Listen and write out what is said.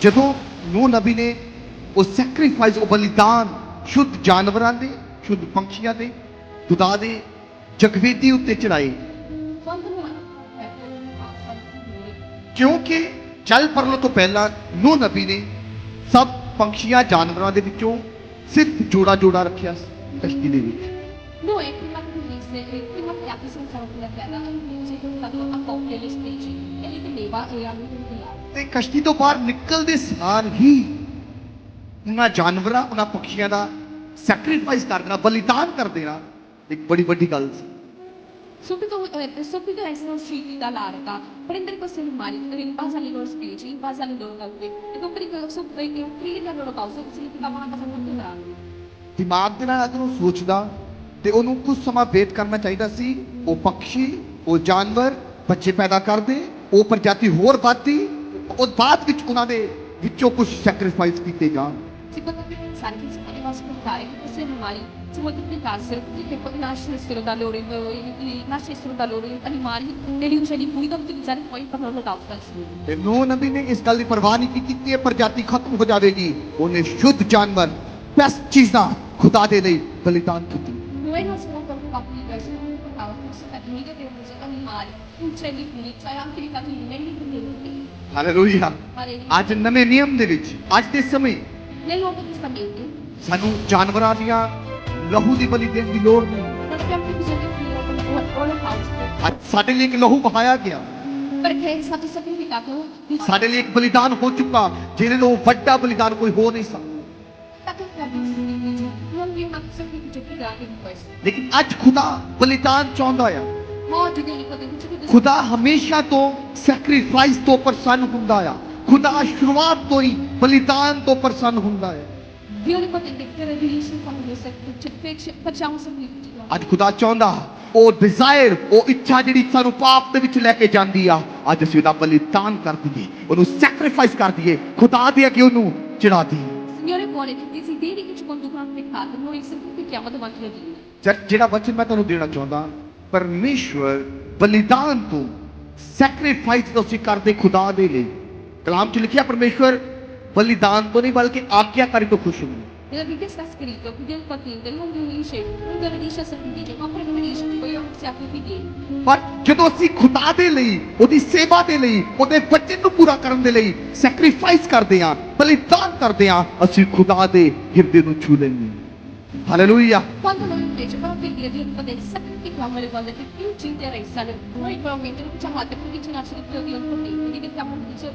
ਜਦੋਂ ਨੂਹ ਨਬੀ ਨੇ ਉਹ ਸੈਕਰੀਫਾਈਸ ਉਹ ਬਲੀਦਾਨ ਸ਼ੁੱਧ ਜਾਨਵਰਾਂ ਦੇ, ਸ਼ੁੱਧ ਪੰਛੀਆਂ ਦੇ, ਖੁਦਾ ਦੇ ਜਗਵੇਦੀ ਉੱਤੇ ਚੜਾਏ ਕਿਉਂਕਿ ਚੱਲ ਪਰਲੋ ਤੋਂ ਪਹਿਲਾਂ ਨੂਹ ਨਬੀ ਨੇ ਸਭ ਪੰਛੀਆਂ, ਜਾਨਵਰਾਂ ਦੇ ਵਿੱਚੋਂ ਸਿਰਫ ਜੋੜਾ ਜੋੜਾ ਰੱਖਿਆ ਸੀ ਕਸ਼ਤੀ ਦੇ ਵਿੱਚ। Noi eh, e e ਤੇ ਕਸ਼ਤੀ ਤੋਂ ਬਾਹਰ ਨਿਕਲਦੇ ਸਾਰ ਹੀ ਉਹਨਾਂ ਜਾਨਵਰਾਂ ਉਹਨਾਂ ਪੰਛੀਆਂ ਦਾ ਸੈਕਰੀਫਾਈਸ ਕਰ ਦੇਣਾ ਬਲੀਦਾਨ ਕਰ ਦੇਣਾ ਇੱਕ ਬੜੀ ਵੱਡੀ ਗੱਲ ਸੀ Subito, eh, subito essere usciti dall'arca, prendere questi animali in base alle loro specie, in base alle loro galve, e offrire e offrire la loro causa, che significava una cosa molto grande. ਦਿਮਾਗ ਦੇ ਨਾਲ ਅਗਰ ਉਹ ਸੋਚਦਾ ਤੇ ਉਹਨੂੰ ਕੁਝ ਸਮਾਂ ਵੇਟ ਕਰਨਾ ਚਾਹੀਦਾ ਸੀ ਉਹ ਪੰਛੀ ਉਹ ਜਾਨਵਰ ਬੱਚੇ ਪੈਦਾ ਕਰਦੇ ਉਹ ਪ੍ਰਜਾਤੀ ਹੋਰ ਵੱਧਦੀ ਉਹ ਬਾਅਦ ਵਿੱਚ ਉਹਨਾਂ ਦੇ ਵਿੱਚੋਂ ਕੁਝ ਸੈਕਰੀਫਾਈਸ ਕੀਤੇ ਜਾਣ e eh, e al Signore. ਤੇ ਨੂਹ ਨਬੀ ਨੇ ਇਸ ਗੱਲ ਦੀ ਪਰਵਾਹ ਨਹੀਂ ਕੀਤੀ ਕਿ ਇਹ ਪ੍ਰਜਾਤੀ ਖਤਮ ਹੋ ਜਾਵੇਗੀ ਉਹਨੇ ਸ਼ੁੱਧ ਜਾਨਵਰ ਬੈਸਟ ਚੀਜ਼ਾਂ ਖੁਦਾ ਦੇ ਲਈ ਬਲੀਦਾਨ ਕੀਤੀ ਹਾਲੇਲੂਇਆ. ਅੱਜ ਨਵੇਂ ਨਿਯਮ ਦੇ ਵਿੱਚ ਅੱਜ ਦੇ ਸਮੇਂ ਸਾਨੂੰ ਜਾਨਵਰਾਂ ਦੀਆਂ ਲਹੂ ਦੀ ਬਲੀ ਦੇਣ ਦੀ ਲੋੜ ਨਹੀਂ non abbiamo più bisogno di un olocausto ਅੱਜ ਸਾਡੇ ਲਈ ਇੱਕ ਲਹੂ ਬਹਾਇਆ ਗਿਆ ਸਾਡੇ ਲਈ ਇੱਕ ਬਲੀਦਾਨ ਹੋ ਚੁੱਕਾ ਜਿਹਦੇ ਤੋਂ ਵੱਡਾ ਬਲੀਦਾਨ ਕੋਈ ਹੋ ਨਹੀਂ ਸਕਦਾ ਲੇਕਿਨ ਅੱਜ ਖੁਦਾ ਬਲੀਦਾਨ ਚਾਹੁੰਦਾ ਆ ਖੁਦਾ ਹਮੇਸ਼ਾ ਤੋਂ ਸੈਕਰੀਫਾਈਸ ਤੋਂ ਪ੍ਰਸੰਨ ਹੁੰਦਾ ਆ ਖੁਦਾ ਸ਼ੁਰੂਆਤ ਤੋਂ ਹੀ ਬਲੀਦਾਨ ਤੋਂ ਪ੍ਰਸੰਨ ਹੁੰਦਾ ਹੈ ਅੱਜ ਖੁਦਾ ਚਾਹੁੰਦਾ ਉਹ ਡਿਜ਼ਾਇਰ ਉਹ ਇੱਛਾ ਜਿਹੜੀ ਸਾਨੂੰ ਪਾਪ ਦੇ ਵਿੱਚ ਲੈ ਕੇ ਜਾਂਦੀ ਆ ਅੱਜ ਅਸੀਂ ਉਹਦਾ ਬਲੀਦਾਨ ਕਰ ਦਈਏ ਉਹਨੂੰ ਸੈਕਰੀਫਾਈਸ ਕਰ ਦਈਏ ਖੁਦਾ ਦੇ ਅੱਗੇ ਉਹਨੂੰ ਚੜਾ ਦਈਏ Il Signore vuole che i desideri che ci conducono al peccato noi sacrifichiamo ਜਿਹੜਾ ਵਚਨ ਮੈਂ ਤੁਹਾਨੂੰ ਦੇਣਾ ਚਾਹੁੰਦਾ, ਪਰਮੇਸ਼ਵਰ ਬਲੀਦਾਨ ਤੋਂ ਸੈਕਰੀਫਾਈਸ ਤੋਂ ਅਸੀਂ ਕਰਦੇ ਖੁਦਾ ਦੇ ਲਈ। ਕਲਾਮ ਚ ਲਿਖਿਆ ਪਰਮੇਸ਼ਵਰ ਬਲੀਦਾਨ ਤੋਂ ਨਹੀਂ, ਬਲਕਿ ਆਗਿਆਕਾਰੀ ਤੋਂ ਖੁਸ਼ ਹੁੰਦਾ। Nella Bibbia sta scritto che Dio potente non dice, non gradisce il sacrificio, ma preferisce che vogliamo siate fedeli. ਪਰ ਜਦੋਂ ਅਸੀਂ ਖੁਦਾ ਦੇ ਲਈ ਉਹਦੀ ਸੇਵਾ ਦੇ ਲਈ ਉਹਦੇ ਵਚਨ ਨੂੰ ਪੂਰਾ ਕਰਨ ਦੇ ਲਈ ਸੈਕਰੀਫਾਈਸ ਕਰਦੇ ਹਾਂ ਬਲੀਦਾਨ ਕਰਦੇ ਹਾਂ ਅਸੀਂ ਖੁਦਾ ਦੇ ਹਿਰਦੇ ਨੂੰ ਛੂ ਲੈਂਦੇ ਹਾਂ hallelujah Quando noi invece per obbedire a Dio potete sacrifichiamo le cose che più ci interessano, noi probabilmente non facciamo altre perché ci nasce il Dio Dio potente, diventiamo felici